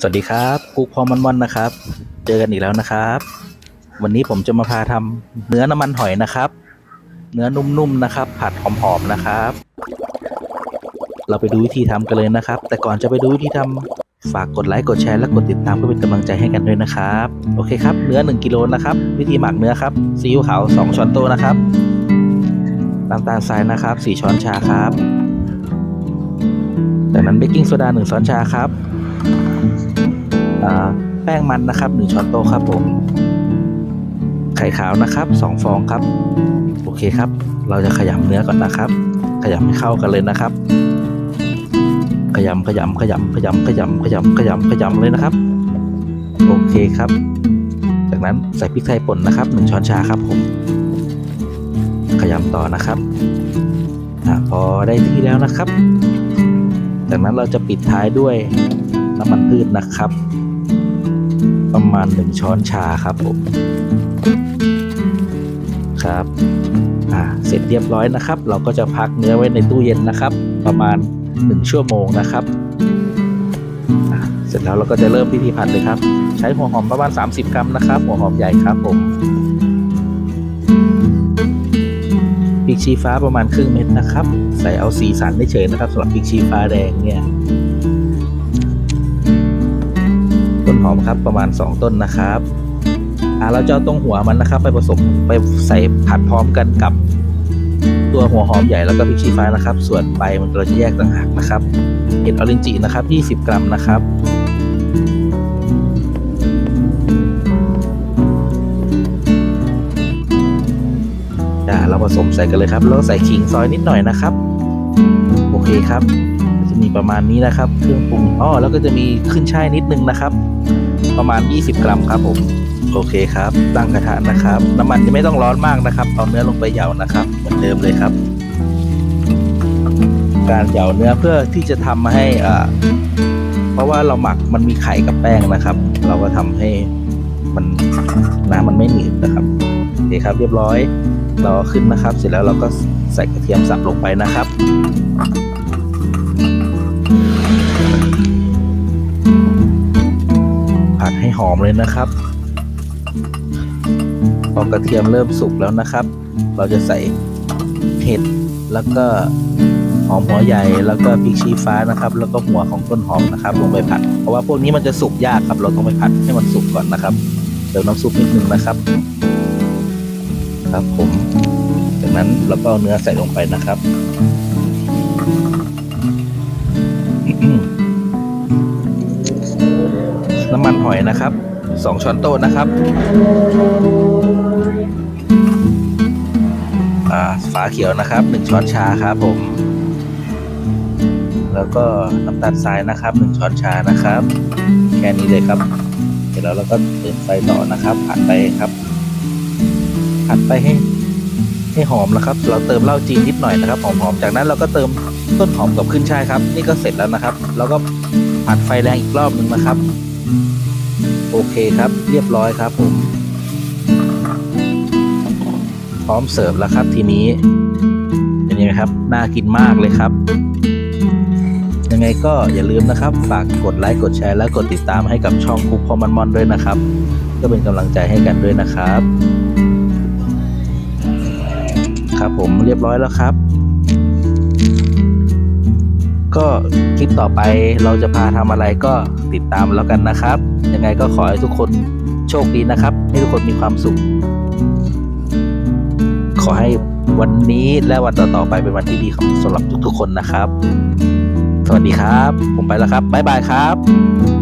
สวัสดีครับกุ๊กพอมันวันนะครับ เจอกันอีกแล้วนะครับ วันนี้ผมจะมาพาทำเนื้อน้ำมันหอยนะครับ เนื้อนุ่มๆนะครับ ผัดหอมๆนะครับ เราไปดูวิธีทำกันเลยนะครับ แต่ก่อนจะไปดูวิธีทำฝากกดไลค์กดแชร์และกดติดตามเพื่อเป็นกำลังใจให้กันด้วยนะครับโอเคครับเนื้อ 1กิโลนะครับ วิธีหมักเนื้อครับซีอิ๊วขาว2ช้อนโต๊ะนะครับน้ำตาลทรายนะครับ 4 ช้อนชาครับจากนั้นเบกกิ้งโซดา1ช้อนชาครับ แป้งมันนะครับหนึ่งช้อนโต๊ะครับผมไข่ขาวนะครับสองฟองครับ โอเคครับ เราจะขยำเนื้อก่อนนะครับ ขยำให้เข้ากันเลยนะครับ ขยำขยำขยำขยำขยำขยำขยำขยำเลยนะครับ โอเคครับ จากนั้นใส่พริกไทยป่นนะครับหนึ่งช้อนชาครับผมขยำต่อนะครับอพอได้ที่แล้วนะครับ จากนั้นเราจะปิดท้ายด้วยน้ำมันพืชนะครับ ประมาณหนึ่งช้อนชาครับผมครับอ่าเสร็จเรียบร้อยนะครับ เราก็จะพักเนื้อไว้ในตู้เย็นนะครับ ประมาณหนึ่งชั่วโมงนะครับเสร็จแล้วเราก็จะเริ่มพิธีผัดเลยครับ ใช้หัวหอมประมาณ 30 กรัมนะครับ หัวหอมใหญ่ครับผมพริกชี้ฟ้าประมาณครึ่งเม็ดนะครับ ใส่เอาสีสันเฉยๆนะครับสำหรับพริกชี้ฟ้าแดงเนี่ย นหอมครับ ประมาณ 2 ต้นนะครับอ่าเราจะเอาตรงหัวมันนะครับ ไปผสมไปใส่ผัดพร้อมกันกับตัวหัวหอมใหญ่แล้วก็พริกชี้ฟ้านะครับ ส่วนใบมันเราจะแยกต่างหากนะครับ เห็ดออรินจินะครับ 20 กรัมนะครับอ่าเราผสมใส่กันเลยครับ แล้วใส่ขิงซอยนิดหน่อยนะครับ โอเคครับ จะมีประมาณนี้นะครับ เครื่องปรุงอ๋อแล้วก็จะมีขึ้นช่ายนิดนึงนะครับ ประมาณ 20 กรัมครับผม โอเคครับ ตั้งกระทะนะครับ น้ำมันจะไม่ต้องร้อนมากนะครับเอาเนื้อลงไปเหยานะครับ เหมือนเดิมเลยครับ การเหยาเนื้อเพื่อที่จะทำให้อ่าเพราะว่าเราหมักมันมีไข่กับแป้งนะครับ เราก็ทำให้มันน้ำมันไม่หนืดนะครับโอเคครับ เรียบร้อย เราเอาขึ้นนะครับ เสร็จแล้วเราก็ใส่กระเทียมสับลงไปนะครับ อมเลยนะครับพอกระเทียมเริ่มสุกแล้วนะครับ เราจะใส่เห็ดแล้วก็หอมหัวใหญ่แล้วก็พริกชี้ฟ้านะครับ แล้วก็หัวของต้นหอมนะครับ ลงไปผัด เพราะว่าพวกนี้มันจะสุกยากครับ เราต้องไปผัดให้มันสุกก่อนนะครับเติมน้ำซุปนิดนึงนะครับ ครับผม จากนั้นเราก็เอาเนื้อใส่ลงไปนะครับ น้ำมันหอยนะครับสองช้อนโต๊ะนะครับอ่าฝาเขียวนะครับหนึ่งช้อนชาครับผม แล้วก็น้ำตาลทรายนะครับหนึ่งช้อนชานะครับ แค่นี้เลยครับ เสร็จแล้วเราก็เปิดไฟต่อนะครับ ผัดไปครับ ผัดไปให้ให้หอมนะครับ เราเติมเหล้าจีนนิดหน่อยนะครับ หอมๆ จากนั้นเราก็เติมต้นหอมกับขึ้นช่ายครับ นี่ก็เสร็จแล้วนะครับ แล้วก็ผัดไฟแรงอีกรอบหนึ่งนะครับ โอเคครับเรียบร้อยครับผม พร้อมเสิร์ฟแล้วครับทีนี้ เป็นยังไงครับ น่ากินมากเลยครับ ยังไงก็อย่าลืมนะครับ ฝากกดไลค์กดแชร์และกดติดตามให้กับช่องคุกพอมันมอนด้วยนะครับ ก็เป็นกำลังใจให้กันด้วยนะครับ ครับผมเรียบร้อยแล้วครับ ก็คลิปต่อไปเราจะพาทำอะไรก็ติดตามแล้วกันนะครับ ยังไงก็ขอให้ทุกคนโชคดีนะครับ ให้ทุกคนมีความสุข ขอให้วันนี้และวันต่อๆไปเป็นวันที่ดีสำหรับทุกๆคนนะครับ สวัสดีครับ ผมไปแล้วครับบ๊ายบายครับ